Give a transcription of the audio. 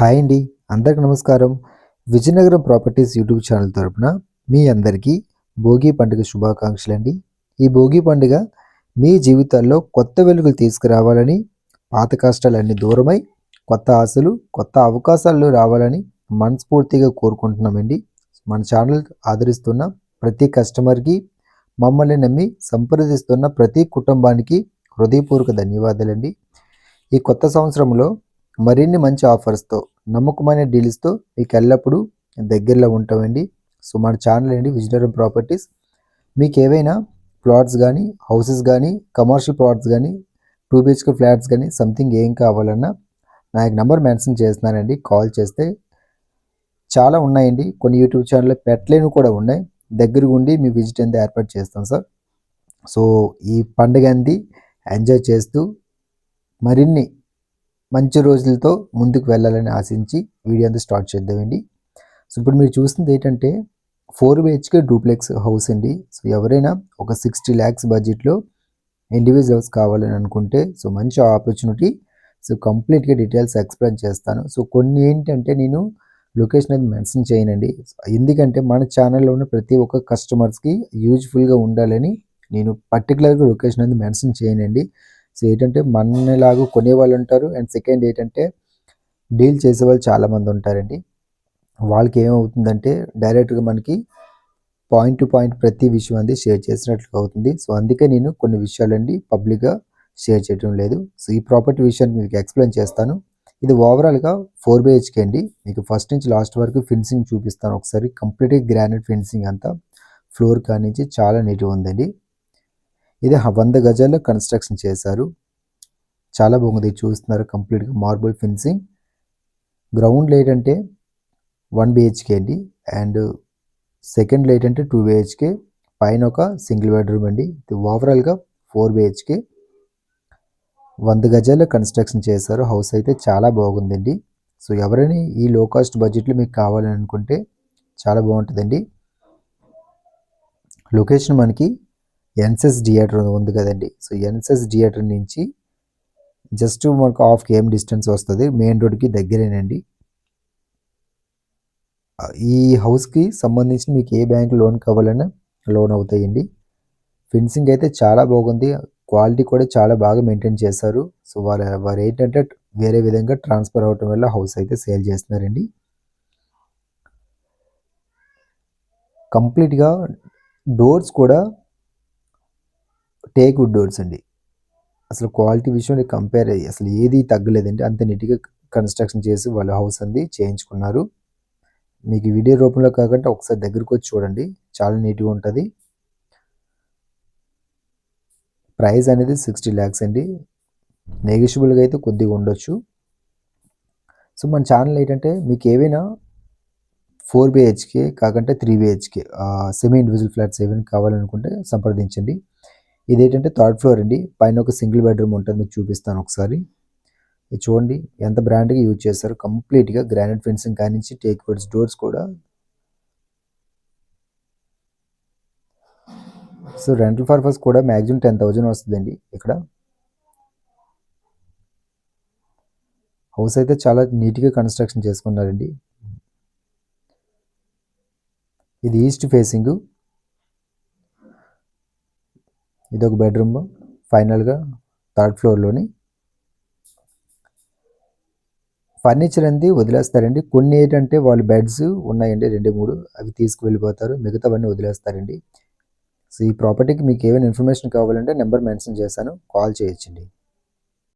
Hi అండి అందరికి నమస్కారం. విజయనగరం ప్రాపర్టీస్ యూట్యూబ్ ఛానల్ తరపున మీ అందరికీ భోగి పండుగ శుభాకాంక్షలు అండి. ఈ భోగి పండుగ మీ జీవితాల్లో కొత్త వెలుగులు తీసుకురావాలని పాత కష్టాలన్నీ దూరమై కొత్త ఆశలు కొత్త అవకాశాలు రావాలని మనస్ఫూర్తిగా కోరుకుంటున్నామండి. మన ఛానల్ ఆదరిస్తున్న ప్రతి కస్టమర్కి మమ్మల్ని నమ్మి సంప్రదిస్తున్న ప్రతి కుటుంబానికి హృదయపూర్వక ధన్యవాదాలండి. ఈ కొత్త సంవత్సరంలో మరిన్ని మంచి ఆఫర్స్తో నమ్మకమైన డీల్స్తో మీకు ఎల్లప్పుడూ దగ్గరలో ఉంటామండి. సో మన ఛానల్ అండి విజయనగరం ప్రాపర్టీస్. మీకు ఏవైనా ప్లాట్స్ కానీ హౌసెస్ కానీ కమర్షియల్ ప్లాట్స్ కానీ టూ బిహెచ్కే ఫ్లాట్స్ కానీ సంథింగ్ ఏం కావాలన్నా నా యొక్క నెంబర్ మెన్షన్ చేస్తున్నానండి. కాల్ చేస్తే చాలా ఉన్నాయండి. కొన్ని యూట్యూబ్ ఛానల్లో పెట్టలేని కూడా ఉన్నాయి. దగ్గర ఉండి మీ విజిట్ అంతా ఏర్పాటు చేస్తాం సార్. సో ఈ పండుగ అంది ఎంజాయ్ చేస్తూ మరిన్ని మంచి రోజులతో ముందుకు వెళ్ళాలని ఆశించి వీడియో అంతా స్టార్ట్ చేద్దామండి. సో ఇప్పుడు మీరు చూస్తుంది ఏంటంటే ఫోర్ బిహెచ్కే డూప్లెక్స్ హౌస్ అండి. సో ఎవరైనా ఒక సిక్స్టీ ల్యాక్స్ బడ్జెట్లో ఇండివిజువల్స్ కావాలని అనుకుంటే సో మంచి ఆపర్చునిటీ సో కంప్లీట్గా డీటెయిల్స్ ఎక్స్ప్లెయిన్ చేస్తాను. సో కొన్ని ఏంటంటే నేను లొకేషన్ అది మెన్షన్ చేయనండి. ఎందుకంటే మన ఛానల్లో ఉన్న ప్రతి ఒక్క కస్టమర్స్కి యూజ్ఫుల్గా ఉండాలని నేను పర్టికులర్గా లొకేషన్ అనేది మెన్షన్ చేయనండి. సో ఏంటంటే మనలాగా కొనేవాళ్ళు ఉంటారు. అండ్ సెకండ్ ఏంటంటే డీల్ చేసే వాళ్ళు చాలామంది ఉంటారండి. వాళ్ళకి ఏమవుతుందంటే డైరెక్ట్గా మనకి పాయింట్ టు పాయింట్ ప్రతి విషయం అనేది షేర్ చేసినట్లు అవుతుంది. సో అందుకే నేను కొన్ని విషయాలండి పబ్లిక్గా షేర్ చేయడం లేదు. సో ఈ ప్రాపర్టీ విషయాన్ని మీకు ఎక్స్ప్లెయిన్ చేస్తాను. ఇది ఓవరాల్గా ఫోర్ బిహెచ్కే అండి. మీకు ఫస్ట్ నుంచి లాస్ట్ వరకు ఫినిషింగ్ చూపిస్తాను ఒకసారి. కంప్లీట్గా గ్రానైట్ ఫినిషింగ్ అంతా ఫ్లోర్ కానించి చాలా నీట్గా ఉందండి. ఇది వంద గజాల్లో కన్స్ట్రక్షన్ చేశారు. చాలా బాగుంది. చూస్తున్నారు కంప్లీట్గా మార్బుల్ ఫిన్సింగ్ గ్రౌండ్ లైట్ అంటే వన్ బిహెచ్కే అండి. అండ్ సెకండ్ లైట్ అంటే టూ బిహెచ్కే పైన ఒక సింగిల్ బెడ్రూమ్ అండి. ఇది ఓవరాల్గా ఫోర్ బిహెచ్కే వంద గజాల్లో కన్స్ట్రక్షన్ చేశారు. హౌస్ అయితే చాలా బాగుందండి. సో ఎవరైనా ఈ లో కాస్ట్ బడ్జెట్లో మీకు కావాలని అనుకుంటే చాలా బాగుంటుందండి. లొకేషన్ మనకి ఎన్సెస్ థియేటర్ ఉంది కదండి. సో ఎన్సెస్ థియేటర్ నుంచి జస్ట్ మనకు హాఫ్ కేఎం డిస్టెన్స్ వస్తుంది మెయిన్ రోడ్కి దగ్గరేనండి. ఈ హౌస్కి సంబంధించి మీకు ఏ బ్యాంక్ లోన్ కావాలన్నా లోన్ అవుతాయండి. ఫెన్సింగ్ అయితే చాలా బాగుంది క్వాలిటీ కూడా చాలా బాగా మెయింటైన్ చేశారు. సో వాళ్ళ వారు ఏంటంటే వేరే విధంగా ట్రాన్స్ఫర్ అవటం వల్ల హౌస్ అయితే సేల్ చేస్తున్నారండి. కంప్లీట్గా డోర్స్ కూడా టేక్ వుడ్ డోర్స్ అండి. అసలు క్వాలిటీ విషయంలో కంపేర్ అయ్యి అసలు ఏది తగ్గలేదండి. అంత నీట్గా కన్స్ట్రక్షన్ చేసి వాళ్ళ హౌస్ అంది చేయించుకున్నారు. మీకు వీడియో రూపంలో కాకుండా ఒకసారి దగ్గరికి వచ్చి చూడండి. చాలా నీట్గా ఉంటుంది. ప్రైస్ అనేది సిక్స్టీ ల్యాక్స్ అండి. నెగిషియబుల్గా అయితే కొద్దిగా ఉండొచ్చు. సో మన ఛానల్ ఏంటంటే మీకు ఏవైనా ఫోర్ బిహెచ్కే కాకుండా three BHK semi individual flats ఏమైనా కావాలనుకుంటే సంప్రదించండి. ఇదేంటంటే థర్డ్ ఫ్లోర్ అండి. పైన ఒక సింగిల్ బెడ్రూమ్ ఉంటుంది. మీకు చూపిస్తాను ఒకసారి. ఇది చూడండి. ఎంత బ్రాండ్గా యూజ్ చేస్తారు కంప్లీట్గా గ్రానైట్ ఫెన్సింగ్ కానించి టేక్ వర్డ్స్ డోర్స్ కూడా. సో రెంటల్ పర్పస్ కూడా మ్యాక్సిమం టెన్ థౌజండ్ వస్తుందండి ఇక్కడ. హౌస్ అయితే చాలా నీట్గా కన్స్ట్రక్షన్ చేసుకున్నారండి. ఇది ఈస్ట్ ఫేసింగ్ ఇది ఒక బెడ్రూమ్ ఫైనల్గా థర్డ్ ఫ్లోర్లోని ఫర్నిచర్ అనేది వదిలేస్తారండి. కొన్ని ఏంటంటే వాళ్ళు బెడ్స్ ఉన్నాయండి రెండు మూడు అవి తీసుకువెళ్ళిపోతారు మిగతావన్నీ వదిలేస్తారండి. సో ఈ ప్రాపర్టీకి మీకు ఏమైనా ఇన్ఫర్మేషన్ కావాలంటే నెంబర్ మెన్షన్ చేశాను కాల్ చేయొచ్చండి.